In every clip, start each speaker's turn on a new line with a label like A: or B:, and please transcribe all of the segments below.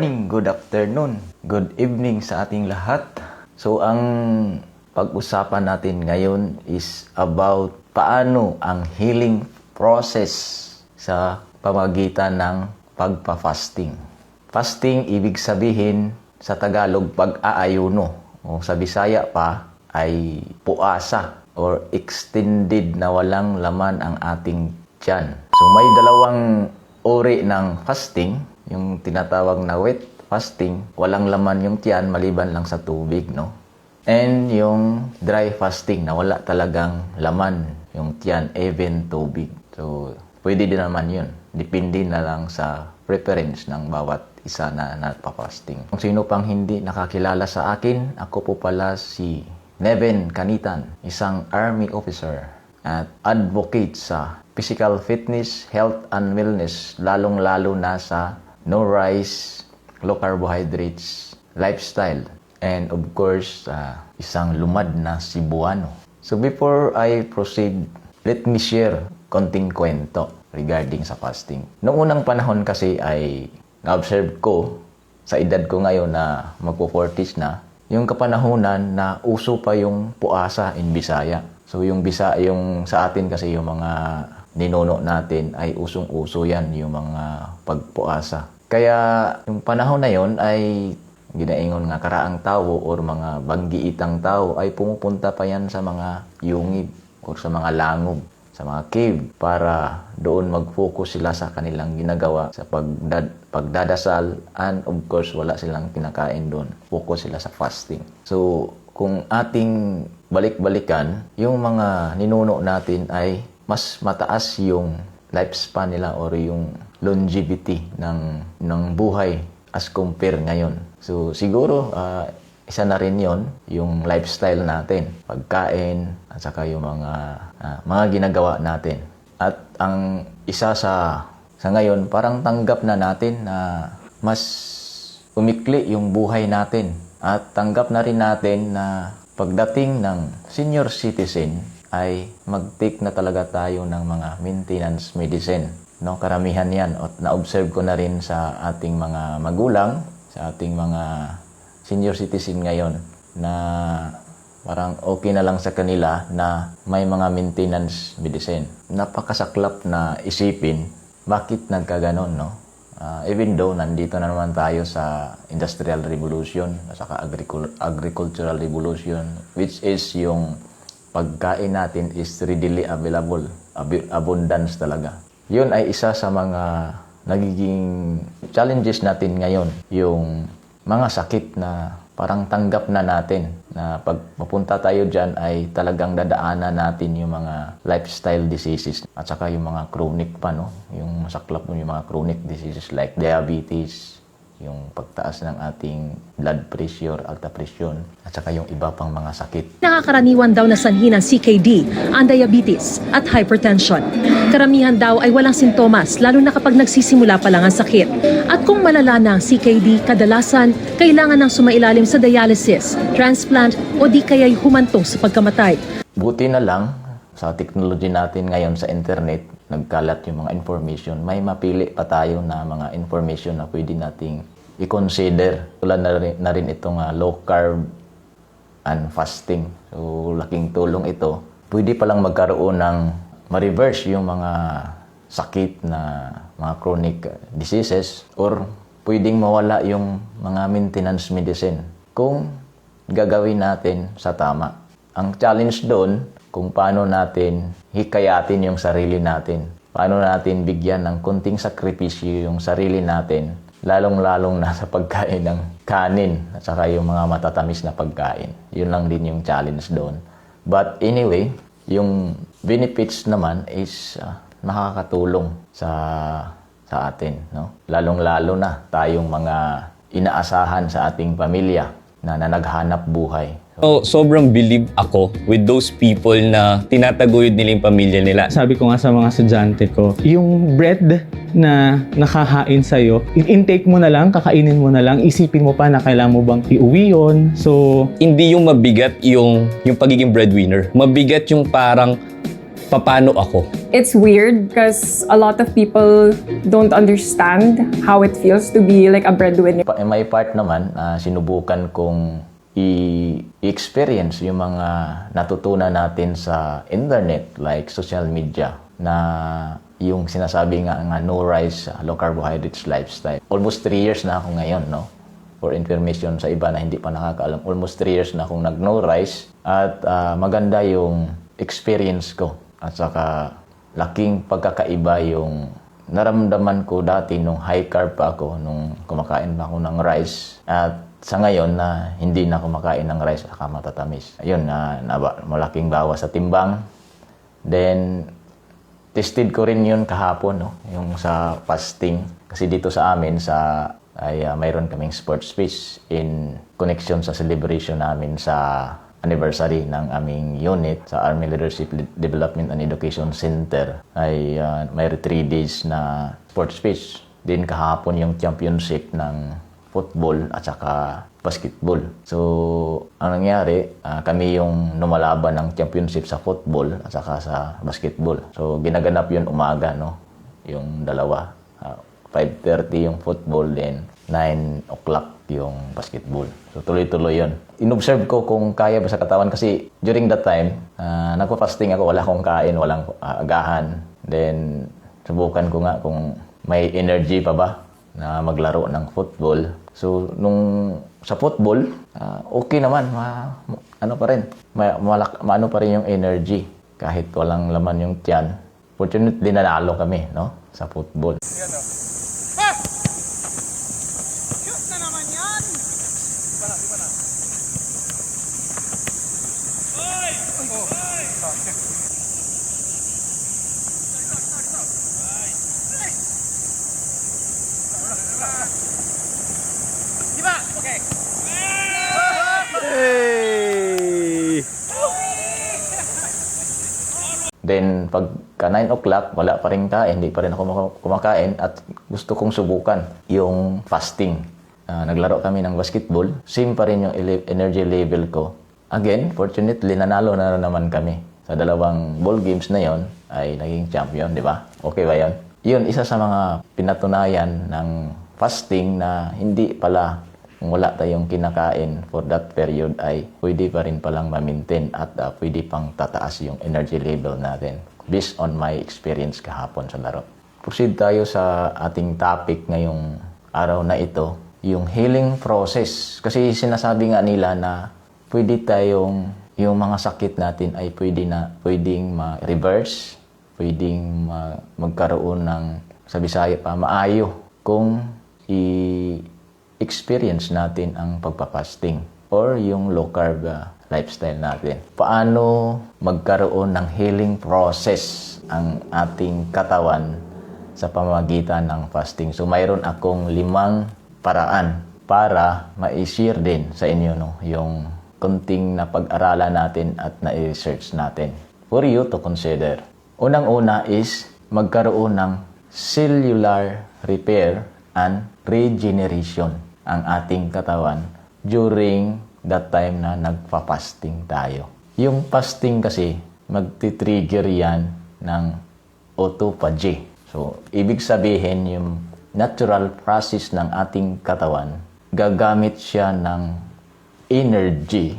A: morning, good afternoon, good evening sa ating lahat. So ang pag-usapan natin ngayon is about paano ang healing process sa pamagitan ng pagpa-fasting. Fasting, ibig sabihin sa Tagalog, pag-aayuno. O sa Bisaya pa, ay puasa or extended na walang laman ang ating tiyan. So may dalawang uri ng fasting, yung tinatawag na wet fasting, walang laman yung tiyan maliban lang sa tubig, no? And yung dry fasting na wala talagang laman yung tiyan, even tubig. So, pwede din naman yun. Depende na lang sa preference ng bawat isa na nagpa-fasting. Kung sino pang hindi nakakilala sa akin, ako po pala si Neven Kanitan, isang Army officer at advocate sa physical fitness, health and wellness, lalong-lalo na sa no rice, low carbohydrates, lifestyle, and of course, uh, isang lumad na Cebuano. So before I proceed, let me share konting kwento regarding sa fasting. Noong unang panahon kasi ay na-observe ko sa edad ko ngayon na magpo-40s na, yung kapanahunan na uso pa yung puasa in Bisaya. So yung bisa yung sa atin kasi yung mga ninuno natin ay usong-uso yan yung mga pagpuasa. Kaya yung panahon na yon ay ginaingon nga karaang tao or mga banggiitang tao ay pumupunta pa yan sa mga yungib or sa mga langob, sa mga cave para doon mag-focus sila sa kanilang ginagawa sa pagdad pagdadasal and of course wala silang kinakain doon. Focus sila sa fasting. So kung ating balik-balikan, yung mga ninuno natin ay mas mataas yung lifespan nila or yung longevity ng ng buhay as compare ngayon. So siguro uh, isa na rin 'yon yung lifestyle natin, pagkain at saka yung mga uh, mga ginagawa natin. At ang isa sa sa ngayon parang tanggap na natin na mas umikli yung buhay natin at tanggap na rin natin na pagdating ng senior citizen ay mag-take na talaga tayo ng mga maintenance medicine. No, karamihan 'yan at na-observe ko na rin sa ating mga magulang, sa ating mga senior citizen ngayon na parang okay na lang sa kanila na may mga maintenance medicine. Napakasaklap na isipin bakit nagkaganon, no? Uh, even though nandito na naman tayo sa industrial revolution agricul- agricultural revolution which is yung pagkain natin is readily available, ab- abundance talaga. Yun ay isa sa mga nagiging challenges natin ngayon, yung mga sakit na parang tanggap na natin na pag mapunta tayo dyan ay talagang dadaanan natin yung mga lifestyle diseases at saka yung mga chronic pa, no? Yung masaklap mo yung mga chronic diseases like diabetes, yung pagtaas ng ating blood pressure, alta presyon, at saka yung iba pang mga sakit.
B: Nakakaraniwan daw na sanhi ng CKD, ang diabetes at hypertension. Karamihan daw ay walang sintomas, lalo na kapag nagsisimula pa lang ang sakit. At kung malala na ang CKD, kadalasan kailangan ng sumailalim sa dialysis, transplant o di kaya'y humantong sa pagkamatay.
A: Buti na lang sa technology natin ngayon sa internet, nagkalat yung mga information, may mapili pa tayo na mga information na pwede nating i-consider. Tulad na rin, na rin itong ah, low carb and fasting. So, laking tulong ito. Pwede palang magkaroon ng ma-reverse yung mga sakit na mga chronic diseases or pwedeng mawala yung mga maintenance medicine kung gagawin natin sa tama. Ang challenge doon, kung paano natin hikayatin yung sarili natin. Paano natin bigyan ng kunting sakripisyo yung sarili natin, lalong-lalong na sa pagkain ng kanin at saka yung mga matatamis na pagkain. Yun lang din yung challenge doon. But anyway, yung benefits naman is ah, nakakatulong sa sa atin, no? Lalong-lalo na tayong mga inaasahan sa ating pamilya na, na naghanap buhay.
C: So, sobrang believe ako with those people na tinataguyod nila yung pamilya nila.
D: Sabi ko nga sa mga estudyante ko, yung bread na nakahain sa'yo, in-intake mo na lang, kakainin mo na lang, isipin mo pa na kailangan mo bang iuwi yun. So,
C: Hindi yung mabigat yung, yung pagiging breadwinner. Mabigat yung parang, papano ako?
E: It's weird because a lot of people don't understand how it feels to be like a breadwinner.
A: Pa- may part naman, ah, sinubukan kong i- i-experience yung mga natutunan natin sa internet like social media na yung sinasabi nga nga no rice, low carbohydrates lifestyle. Almost 3 years na ako ngayon, no? For information sa iba na hindi pa nakakaalam, almost 3 years na akong nag no rice at ah, maganda yung experience ko at saka laking pagkakaiba yung naramdaman ko dati nung high carb pa ako, nung kumakain pa ako ng rice. At sa ngayon na hindi na kumakain ng rice at matatamis. Ayun, na, na malaking bawas sa timbang. Then, tested ko rin yun kahapon, no? yung sa fasting. Kasi dito sa amin, sa ay ah, mayroon kaming sports fish in connection sa celebration namin sa anniversary ng aming unit sa Army Leadership Development and Education Center ay uh, may 3 days na sports pitch. Din kahapon yung championship ng football at saka basketball. So, ang nangyari, ah, kami yung numalaban ng championship sa football at saka sa basketball. So, ginaganap yun umaga, no? Yung dalawa. Ah, 5.30 yung football, then 9 o'clock yung basketball. So tuloy-tuloy yun. Inobserve ko kung kaya ba sa katawan kasi during that time, uh, nagpa-fasting ako, wala akong kain, walang ah, agahan. Then subukan ko nga kung may energy pa ba na maglaro ng football. So nung sa football, ah, okay naman, ma, ano pa rin, ma, malak, maano pa rin yung energy kahit walang laman yung tiyan. Fortunately, nanalo kami, no? Sa football. Then, pagka 9 o'clock, wala pa rin kain, hindi pa rin ako maka- kumakain at gusto kong subukan yung fasting. Ah, naglaro kami ng basketball, same pa rin yung energy level ko. Again, fortunately, nanalo na naman kami. Sa dalawang ball games na yon ay naging champion, di ba? Okay ba yon? Yun, isa sa mga pinatunayan ng fasting na hindi pala kung wala tayong kinakain for that period ay pwede pa rin palang ma-maintain at ah, pwede pang tataas yung energy level natin based on my experience kahapon sa laro. Proceed tayo sa ating topic ngayong araw na ito, yung healing process. Kasi sinasabi nga nila na pwede tayong yung mga sakit natin ay pwede na pwedeng ma-reverse, pwedeng ma- magkaroon ng sa Bisaya pa maayo kung i experience natin ang pagpapasting or yung low carb uh, lifestyle natin. Paano magkaroon ng healing process ang ating katawan sa pamamagitan ng fasting. So mayroon akong limang paraan para ma-share din sa inyo no, yung kunting na pag-aralan natin at na-research natin for you to consider. Unang-una is magkaroon ng cellular repair and regeneration ang ating katawan during that time na nagpa-fasting tayo. Yung fasting kasi, magti-trigger yan ng autophagy. So, ibig sabihin yung natural process ng ating katawan, gagamit siya ng energy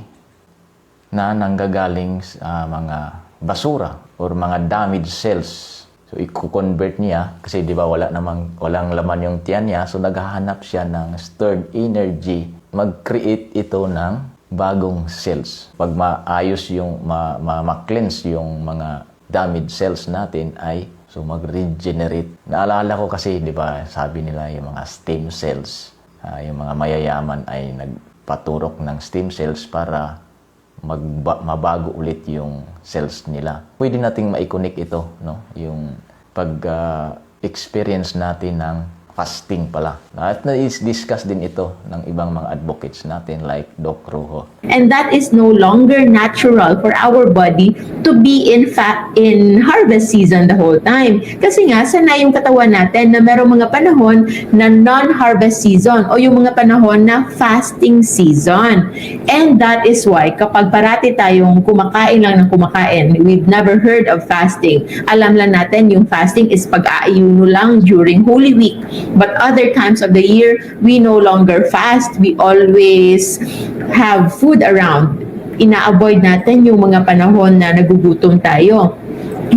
A: na nanggagaling sa mga basura or mga damaged cells. So, i-convert niya kasi di ba wala namang walang laman yung tiyan niya. So, naghahanap siya ng stored energy. Mag-create ito ng bagong cells. Pag maayos yung, ma, ma, ma-cleanse yung mga damaged cells natin ay so mag-regenerate. Naalala ko kasi, di ba, sabi nila yung mga stem cells, ah, yung mga mayayaman ay nagpaturok ng stem cells para magba- mabago ulit yung cells nila. Pwede nating ma-connect ito, no? Yung pag-experience natin ng fasting pala. At na-discuss din ito ng ibang mga advocates natin like Doc Ruho.
F: and that is no longer natural for our body to be in fa- in harvest season the whole time kasi nga sanay yung katawan natin na merong mga panahon na non-harvest season o yung mga panahon na fasting season and that is why kapag parati tayong kumakain lang ng kumakain we've never heard of fasting alam lang natin yung fasting is pag-aayuno lang during Holy Week but other times of the year we no longer fast we always have food around. Ina-avoid natin yung mga panahon na nagugutom tayo.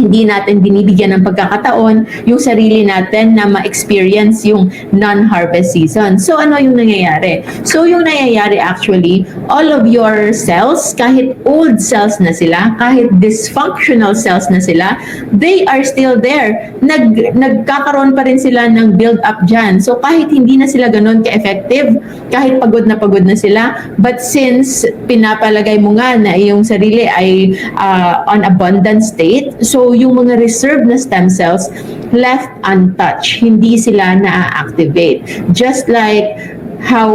F: Hindi natin binibigyan ng pagkakataon yung sarili natin na ma-experience yung non-harvest season. So ano yung nangyayari? So yung nangyayari actually, all of your cells, kahit old cells na sila, kahit dysfunctional cells na sila, they are still there. Nag, nagkakaroon pa rin sila ng build-up dyan. So kahit hindi na sila ganun ka-effective, kahit pagod na pagod na sila, but since pinapalagay mo nga na iyong sarili ay uh, on abundant state, so yung mga reserved na stem cells left untouched, hindi sila na-activate. Just like how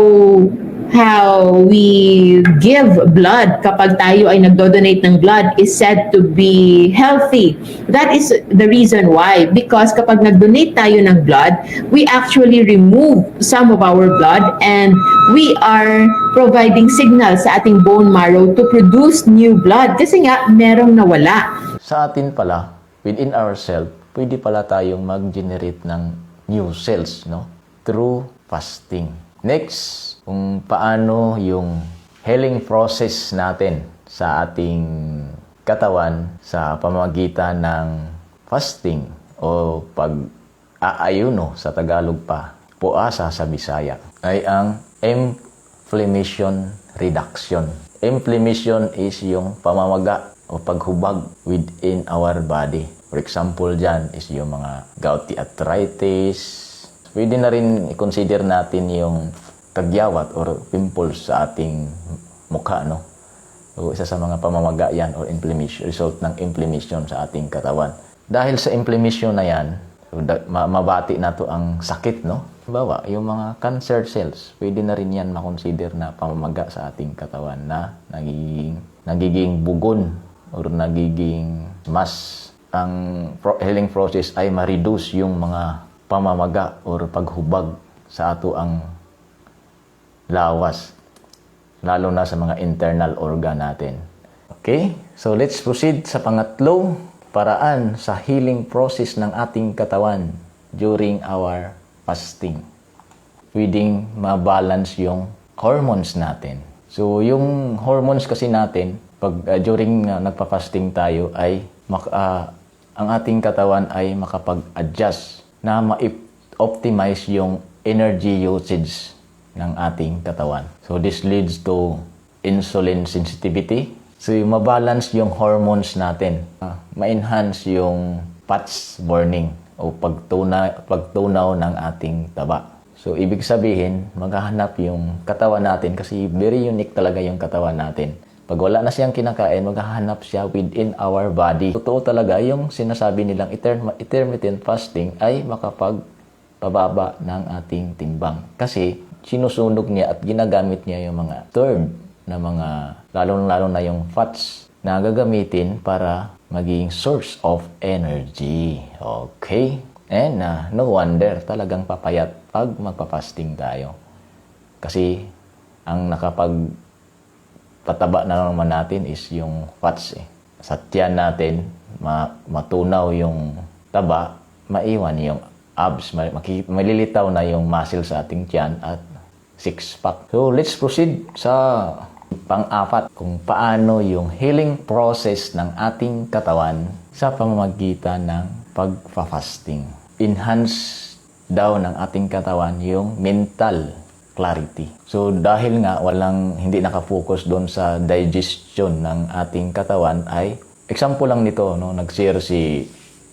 F: how we give blood kapag tayo ay nagdo-donate ng blood is said to be healthy. That is the reason why. Because kapag nag-donate tayo ng blood, we actually remove some of our blood and we are providing signals sa ating bone marrow to produce new blood. Kasi nga, merong nawala.
A: Sa atin pala, within ourselves, pwede pala tayong mag-generate ng new cells, no? Through fasting. Next, kung paano yung healing process natin sa ating katawan sa pamamagitan ng fasting o pag aayuno sa Tagalog pa, puasa sa Bisaya, ay ang inflammation reduction. Inflammation is yung pamamaga o paghubag within our body. For example dyan is yung mga gouty arthritis. Pwede na rin i-consider natin yung kagyawat or pimples sa ating mukha, no? So, isa sa mga pamamaga yan or inflammation, result ng inflammation sa ating katawan. Dahil sa inflammation na yan, mabati na to ang sakit, no? Bawa, yung mga cancer cells, pwede na rin yan makonsider na pamamaga sa ating katawan na nagiging, nagiging bugon or nagiging mas ang healing process ay ma-reduce yung mga pamamaga or paghubag sa ato ang lawas lalo na sa mga internal organ natin. Okay? So let's proceed sa pangatlo paraan sa healing process ng ating katawan during our fasting. Pwedeng ma-balance yung hormones natin. So yung hormones kasi natin pag uh, during uh, nagpa-fasting tayo ay mak- uh, ang ating katawan ay makapag-adjust na ma-optimize yung energy usage ng ating katawan. So this leads to insulin sensitivity. So mabalance yung hormones natin. Ah, ma-enhance yung fats burning o pagtuna, pagtunaw ng ating taba. So ibig sabihin, maghahanap yung katawan natin kasi very unique talaga yung katawan natin. Pag wala na siyang kinakain, maghahanap siya within our body. Totoo talaga yung sinasabi nilang intermittent fasting ay makapag pababa ng ating timbang. Kasi sinusunog niya at ginagamit niya yung mga third na mga lalong-lalo na yung fats na gagamitin para maging source of energy. Okay? And uh, no wonder talagang papayat pag magpa-fasting tayo. Kasi ang nakapag pataba na naman natin is yung fats eh. Sa tiyan natin, ma- matunaw yung taba, maiwan yung abs, malilitaw na yung muscle sa ating tiyan at six pack. So let's proceed sa pang-apat kung paano yung healing process ng ating katawan sa pamamagitan ng pagfa-fasting. Enhance daw ng ating katawan yung mental clarity. So dahil nga walang hindi nakafocus doon sa digestion ng ating katawan ay example lang nito no nag-share si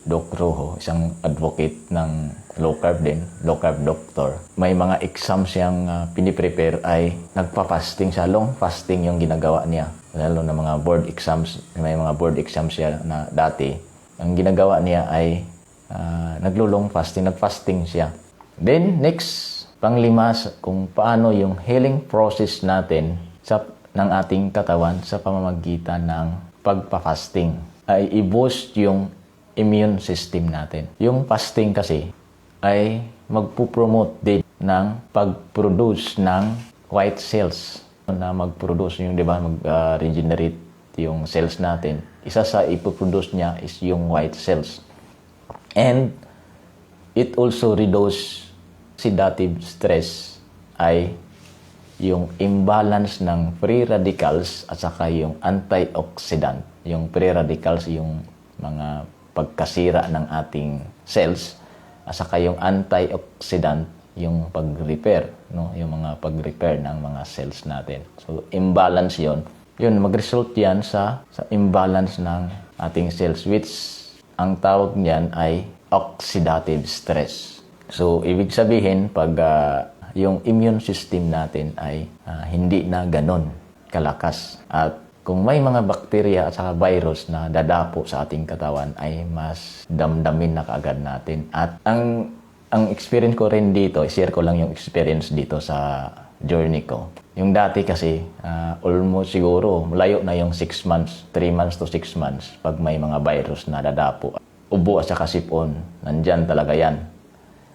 A: Doc Rojo, isang advocate ng low carb din, low carb doctor. May mga exams siyang uh, piniprepare ay nagpa-fasting siya, long fasting yung ginagawa niya. Lalo na mga board exams, may mga board exams siya na dati. Ang ginagawa niya ay uh, naglo-long fasting, nag-fasting siya. Then, next, panglima, kung paano yung healing process natin sa, ng ating katawan sa pamamagitan ng pagpa-fasting ay i-boost yung immune system natin. Yung fasting kasi ay magpupromote din ng pag-produce ng white cells na mag-produce yung, di ba, mag-regenerate yung cells natin. Isa sa ipoproduce niya is yung white cells. And it also reduce oxidative stress ay yung imbalance ng free radicals at saka yung antioxidant. Yung free radicals yung mga pagkasira ng ating cells at saka yung antioxidant yung pag-repair, no? yung mga pag-repair ng mga cells natin. So, imbalance yon Yun, mag-result yan sa, sa imbalance ng ating cells which ang tawag niyan ay oxidative stress. So, ibig sabihin, pag ah, yung immune system natin ay ah, hindi na ganon kalakas. At kung may mga bakterya at saka virus na dadapo sa ating katawan ay mas damdamin na kaagad natin. At ang ang experience ko rin dito, share ko lang yung experience dito sa journey ko. Yung dati kasi, ah, almost siguro, malayo na yung 6 months, 3 months to 6 months, pag may mga virus na dadapo. Ubo at saka sipon, nandyan talaga yan.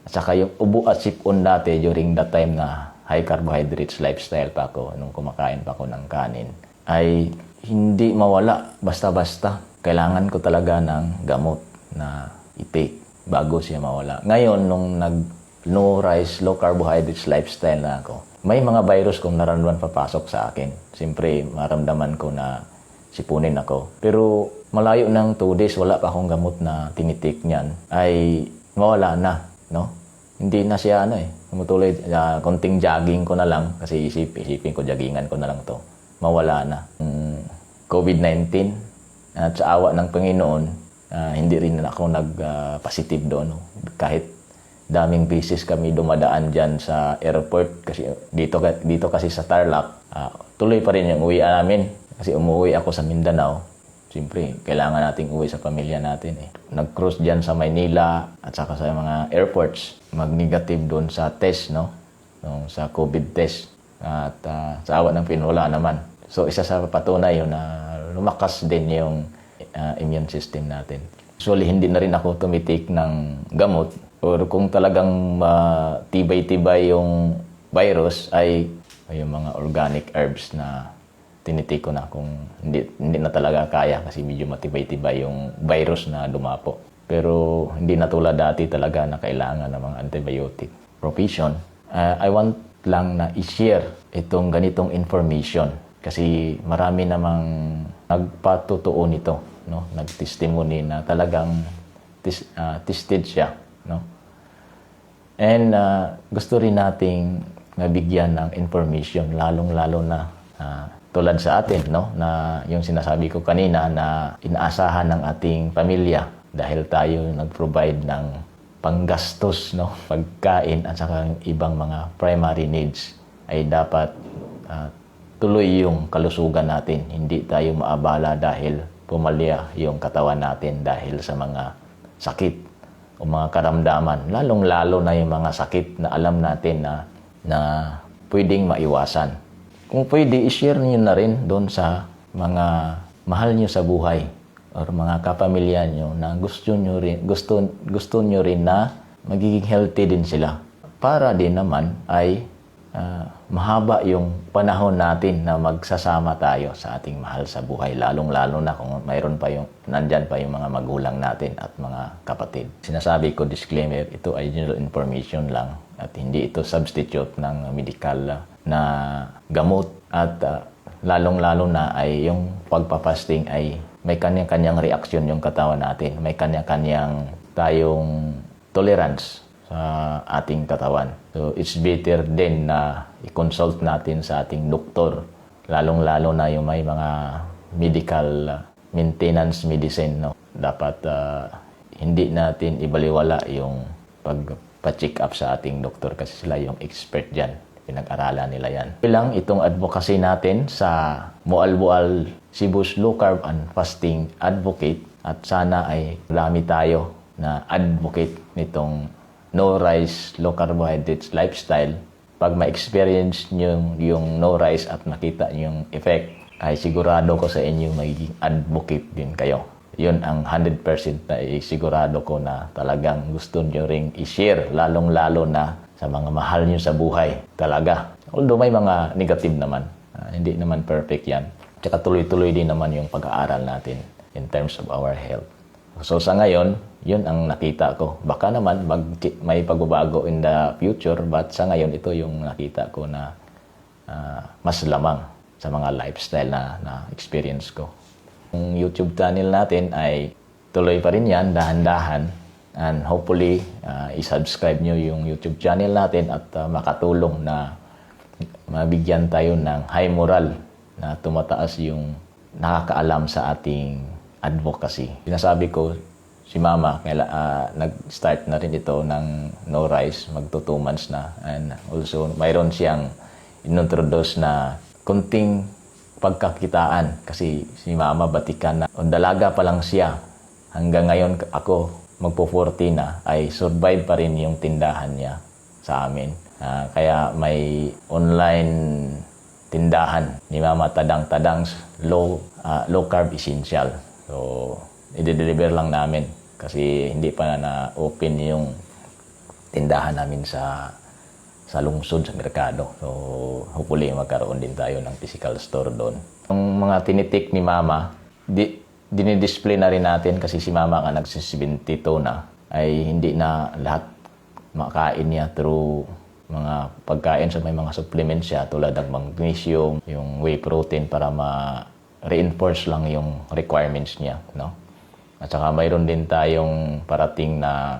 A: At saka yung ubo at sipon dati during that time na high carbohydrates lifestyle pa ako, nung kumakain pa ako ng kanin, ay hindi mawala basta-basta. Kailangan ko talaga ng gamot na i-take bago siya mawala. Ngayon, nung nag no rice, low carbohydrates lifestyle na ako, may mga virus kong naramdaman papasok sa akin. Siyempre, maramdaman ko na sipunin ako. Pero malayo ng 2 days, wala pa akong gamot na tinitik niyan, ay mawala na, no? Hindi na siya ano eh, tumutuloy, uh, konting jogging ko na lang, kasi isip, isipin ko, joggingan ko na lang to. Mawala na. Mm, COVID-19, at sa awa ng Panginoon, ah, hindi rin ako nag-positive doon. no? Kahit daming beses kami dumadaan dyan sa airport kasi dito dito kasi sa Tarlac ah, tuloy pa rin yung uwi namin kasi umuwi ako sa Mindanao Siyempre, kailangan nating uwi sa pamilya natin eh. Nag-cruise dyan sa Maynila at saka sa mga airports. Mag-negative doon sa test, no? Nung sa COVID test. At ah, sa awa ng pinula naman. So, isa sa patunay yun na lumakas din yung ah, immune system natin. Actually, hindi na rin ako tumitik ng gamot. Or kung talagang matibay-tibay yung virus ay yung mga organic herbs na tinitik ko na kung hindi, hindi na talaga kaya kasi medyo matibay-tibay yung virus na dumapo. Pero hindi na tulad dati talaga na kailangan ng mga antibiotic. Provision, uh, I want lang na i-share itong ganitong information kasi marami namang nagpatotoo nito, no? Nagtestimony na talagang tis, ah, tested siya, no? And uh, gusto rin nating nabigyan ng information lalong-lalo na ah, tulad sa atin no na yung sinasabi ko kanina na inaasahan ng ating pamilya dahil tayo nag-provide ng panggastos no pagkain at saka ibang mga primary needs ay dapat ah, tuloy yung kalusugan natin hindi tayo maabala dahil pumalya yung katawan natin dahil sa mga sakit o mga karamdaman, lalong-lalo na yung mga sakit na alam natin na, na pwedeng maiwasan. Kung pwede, i-share niyo na rin doon sa mga mahal niyo sa buhay or mga kapamilya niyo na gusto niyo rin, gusto, gusto niyo rin na magiging healthy din sila. Para din naman ay ah, mahaba yung panahon natin na magsasama tayo sa ating mahal sa buhay. Lalong-lalo na kung mayroon pa yung, nandyan pa yung mga magulang natin at mga kapatid. Sinasabi ko, disclaimer, ito ay general information lang at hindi ito substitute ng medical na gamot at ah, lalong-lalo na ay yung pagpapasting ay may kanya-kanyang reaksyon yung katawan natin. May kanya-kanyang tayong tolerance sa ating katawan. So, it's better din na i-consult natin sa ating doktor, lalong-lalo na yung may mga medical uh, maintenance medicine. No? Dapat uh, hindi natin ibaliwala yung pagpa-check up sa ating doktor kasi sila yung expert dyan. Pinag-aralan nila yan. Bilang itong advocacy natin sa Mualbual Cebu's Low Carb and Fasting Advocate at sana ay marami tayo na advocate nitong no rice, low carbohydrates lifestyle, pag ma-experience nyo yung no rice at nakita nyo yung effect, ay sigurado ko sa inyo magiging advocate din kayo. Yun ang 100% na sigurado ko na talagang gusto nyo ring i-share, lalong-lalo na sa mga mahal nyo sa buhay. Talaga. Although may mga negative naman. Ah, hindi naman perfect yan. Tsaka tuloy-tuloy din naman yung pag-aaral natin in terms of our health. So sa ngayon, yun ang nakita ko. Baka naman mag, may pagbabago in the future, but sa ngayon ito yung nakita ko na ah, mas lamang sa mga lifestyle na, na experience ko. Yung YouTube channel natin ay tuloy pa rin yan, dahan-dahan. And hopefully, ah, i-subscribe nyo yung YouTube channel natin at ah, makatulong na mabigyan tayo ng high moral na tumataas yung nakakaalam sa ating advocacy. Sinasabi ko, si Mama, kaila, ah, nag-start na rin ito ng no rice, magto two months na. And also, mayroon siyang introduce na kunting pagkakitaan kasi si Mama batikan na. O dalaga pa lang siya. Hanggang ngayon ako, magpo 40 na, ay survive pa rin yung tindahan niya sa amin. Ah, kaya may online tindahan ni Mama Tadang Tadang's low ah, low carb essential. So, i-deliver lang namin kasi hindi pa na open yung tindahan namin sa sa lungsod, sa merkado. So, hopefully magkaroon din tayo ng physical store doon. Yung mga tinitik ni Mama, di, dinidisplay na rin natin kasi si Mama nga nagsis-72 na, ay hindi na lahat makain niya through mga pagkain sa may mga supplements siya tulad ng magnesium, yung whey protein para ma-reinforce lang yung requirements niya, no? At saka mayroon din tayong parating na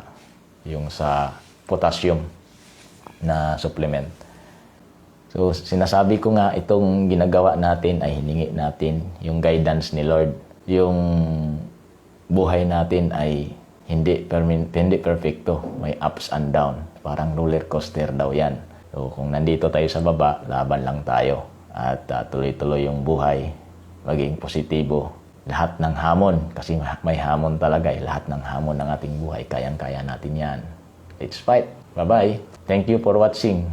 A: yung sa potassium na supplement. So, sinasabi ko nga, itong ginagawa natin ay hiningi natin yung guidance ni Lord. Yung buhay natin ay hindi, permin, hindi perfecto. May ups and down. Parang roller coaster daw yan. So, kung nandito tayo sa baba, laban lang tayo. At ah, tuloy-tuloy yung buhay. Maging positibo. Lahat ng hamon, kasi may hamon talaga eh. Lahat ng hamon ng ating buhay, kayang-kaya natin yan. Let's fight. Bye-bye. Thank you for watching.